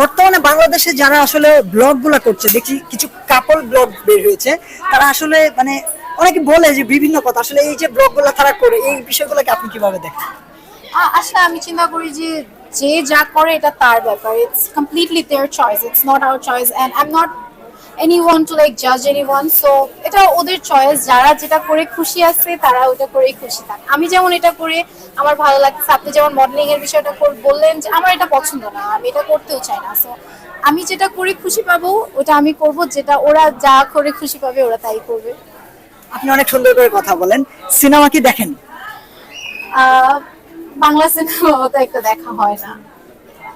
বর্তমানে বাংলাদেশে যারা আসলে ব্লগগুলা করছে, দেখি কিছু কাপল ব্লগ বের হয়েছে, তারা আসলে মানে অনেকে বলে যে বিভিন্ন কথা, আসলে এই যে ব্লগগুলা তারা করে, এই বিষয়গুলোকে আপনি কীভাবে দেখেন? আসলে আমি চিন্তা করি যে যে যা করে এটা তার ব্যাপার it's completely their choice it's not our choice and I am not anyone to like জাজ এনি ওয়ান সো এটা ওদের চয়েস যারা যেটা করে খুশি আছে তারা ওটা করেই খুশি থাক। আমি যেমন এটা করে আমার ভালো লাগছে। আপনি যেমন মডেলিং এর বিষয়টা কর- বললেন যে আমার এটা পছন্দ না। আমি এটা করতেও চাই না। সো আমি যেটা করে খুশি পাবো ওটা আমি করব। যেটা ওরা যা করে খুশি পাবে ওরা তাই করবে। আপনি অনেক সুন্দর করে কথা বলেন। সিনেমা কি দেখেন? বাংলা সিনেমা তো একটা দেখা হয় না।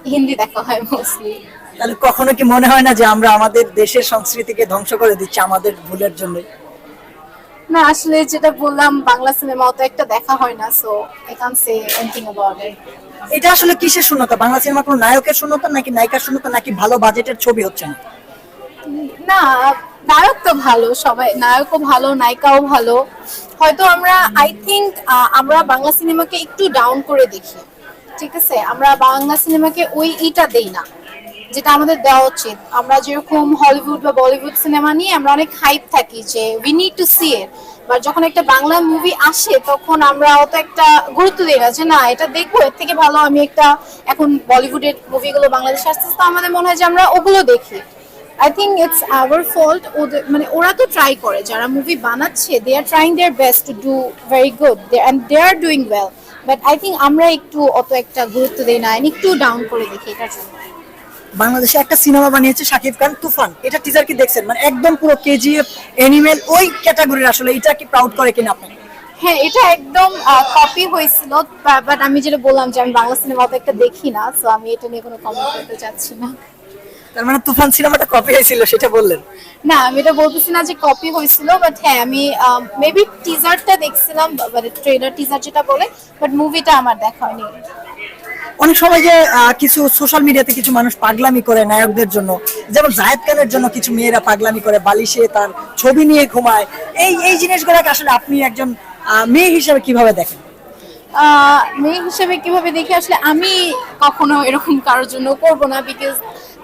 হিন্দি দেখা হয় মোস্টলি তাহলে কখনো কি মনে হয় না যে আমরা আমাদের দেশের সংস্কৃতিকে ধ্বংস করে দিচ্ছি আমাদের ভুলের জন্য না আসলে যেটা বললাম বাংলা সিনেমা তো একটা দেখা হয় না সো আই কান সে এনিথিং অ্যাবাউট ইট এটা আসলে কিসের শূন্যতা? বাংলা সিনেমা কোনো নায়কের শূন্যতা নাকি নায়িকার শূন্যতা নাকি ভালো বাজেটের ছবি হচ্ছে না? না নায়ক তো ভালো সবাই নায়কও ভালো নায়িকাও ভালো। হয়তো আমরা আই থিংক আমরা বাংলা সিনেমাকে একটু ডাউন করে দেখি ঠিক আছে? আমরা বাংলা সিনেমাকে ওই ইটা দেই না। যেটা আমাদের দেওয়া উচিত। আমরা যেরকম হলিউড বা বলিউড সিনেমা নিয়ে আমরা অনেক হাইপ থাকি যে we need to see it বা যখন একটা বাংলা মুভি আসে, তখন আমরা অত একটা গুরুত্ব দিই না যে না, এটা দেখব, এর থেকে ভালো আমি একটা এখন বলিউডের মুভিগুলো বাংলাদেশে আসতেছে, তো আমাদের মনে হয় যে আমরা ওগুলো দেখি। I think it's our fault ওদের মানে ওরা তো ট্রাই করে, যারা মুভি বানাচ্ছে they are trying their best to do very good and they are doing well but I think আমরা একটু অত একটা গুরুত্ব দিই না একটু ডাউন করে দেখি, এটার জন্য। বাংলাদেশে একটা সিনেমা বানিয়েছে শাকিব খান তুফান। এটা টিজার কি দেখছেন? মানে একদম পুরো কেজিএফ অ্যানিমেল ওই ক্যাটাগরির আসলে। এটা কি প্রাউড করে কিনা আপনি হ্যাঁ এটা একদম কপি হয়েছিল বাট আমি যেটা বললাম যে আমি বাংলা সিনেমা তো একটা দেখি না সো আমি এটা নিয়ে কোনো কমেন্ট করতে চাচ্ছি না। তার মানে তুফান সিনেমাটা কপি হয়েছিল সেটা বললেন? না আমি এটা বলতেছি না যে কপি হয়েছিল বাট হ্যাঁ আমি মেবি টিজারটা দেখছিলাম মানে ট্রেলার টিজার যেটা বলে বাট মুভিটা আমার দেখা হয়নি। অনেক সময় যে কিছু সোশ্যাল মিডিয়াতে কিছু মানুষ পাগলামি করে নায়কদের জন্য। যেমন জায়েদ খানের জন্য কিছু মেয়েরা পাগলামি করে, বালিশে তার ছবি নিয়ে ঘুমায়। এই এই জিনিসগুলোকে আসলে আপনি একজন মেয়ে হিসেবে কীভাবে দেখেন? মেয়ে হিসেবে কীভাবে দেখি? আসলে আমি কখনো এরকম কারোর জন্য করব না বিকজ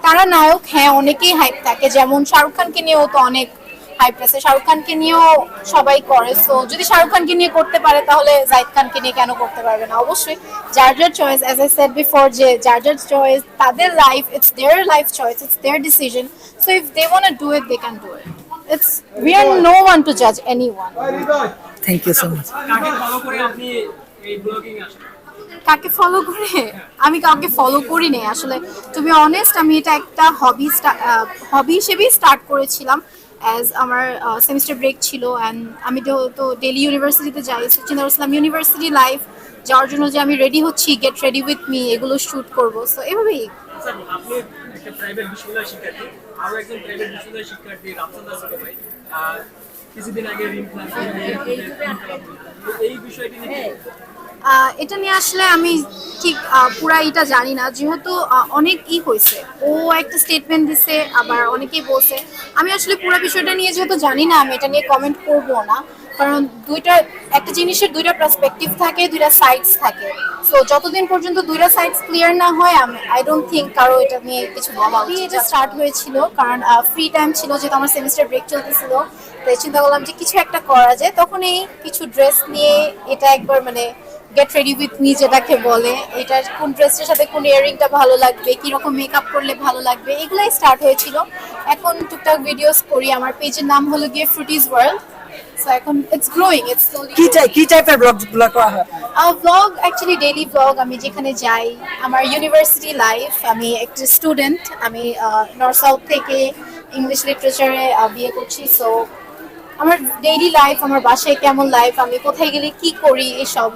তারা নায়ক হ্যাঁ অনেকেই হাইপ থাকে। যেমন শাহরুখ খানকে নিয়েও তো অনেক হাইপ আছে। শাহরুখ খানকে নিয়েও সবাই করে। সো যদি শাহরুখ খানকে নিয়ে করতে পারে তাহলে জাহিদ খানকে নিয়ে কেন করতে পারবে না? অবশ্যই যার যার choice as I said before যে যার যার চয়েস তাদের life it's their life choice it's their decision so if they want do it they can do it it's we are no one to জাজ anyone thank you so much কাকে follow করে আপনি এই blogging আসলেন কাকে follow করে? আমি কাউকে ফলো করি নাই আসলে টু বি অনেস্ট আমি এটা একটা হবি হবি হিসেবেই স্টার্ট করেছিলাম। অ্যাজ আমার সেমিস্টার ব্রেক ছিল অ্যান্ড আমি তো ডেলি ইউনিভার্সিটিতে যাই চিন্তা করছিলাম ইউনিভার্সিটি লাইফ যাওয়ার জন্য যে আমি রেডি হচ্ছি গেট রেডি উইথ মি এগুলো শ্যুট করব। সো এভাবেই। কিছুদিন আগে এই বিষয়টি এটা নিয়ে আসলে আমি ঠিক পুরা এটা জানি না। যেহেতু অনেক ই হয়েছে। ও একটা স্টেটমেন্ট দিছে আবার অনেকেই বলছে। আমি আসলে পুরো বিষয়টা নিয়ে যেহেতু জানি না আমি এটা নিয়ে কমেন্ট করব না। কারণ দুইটা একটা জিনিসের দুইটা পার্সপেক্টিভ থাকে দুইটা সাইডস থাকে। সো যতদিন পর্যন্ত দুইটা সাইডস ক্লিয়ার না হয় আমি আই ডোন্ট থিঙ্ক কারও এটা নিয়ে কিছু বলা উচিত এটা স্টার্ট হয়েছিল কারণ ফ্রি টাইম ছিল যেহেতু আমার সেমিস্টার ব্রেক চলতেছিল। তাই চিন্তা করলাম যে কিছু একটা করা যায়। তখন এই কিছু ড্রেস নিয়ে এটা একবার মানে গেট রেডি উইথ মি যেটাকে বলে। এটা কোন ড্রেসটার সাথে কোন ইয়ারিংটা ভালো লাগবে কীরকম মেকআপ করলে ভালো লাগবে এগুলাই স্টার্ট হয়েছিল। এখন টুকটাক ভিডিওস করি। আমার পেজের নাম হলো গিয়ে ফ্রুটিজ ওয়ার্ল্ড সো এখন ইটস গ্রোয়িং ইটস কি কি টাইপের ব্লগগুলো করা হয়? ব্লগ অ্যাকচুয়ালি ডেইলি ব্লগ আমি যেখানে যাই আমার ইউনিভার্সিটি লাইফ আমি একটা স্টুডেন্ট আমি নর্থ সাউথ থেকে ইংলিশ লিটারেচারে বিয়ে করছি। সো আমার ডেইলি লাইফ আমার বাসায় কেমন লাইফ আমি কোথায় গেলে কি করি এসব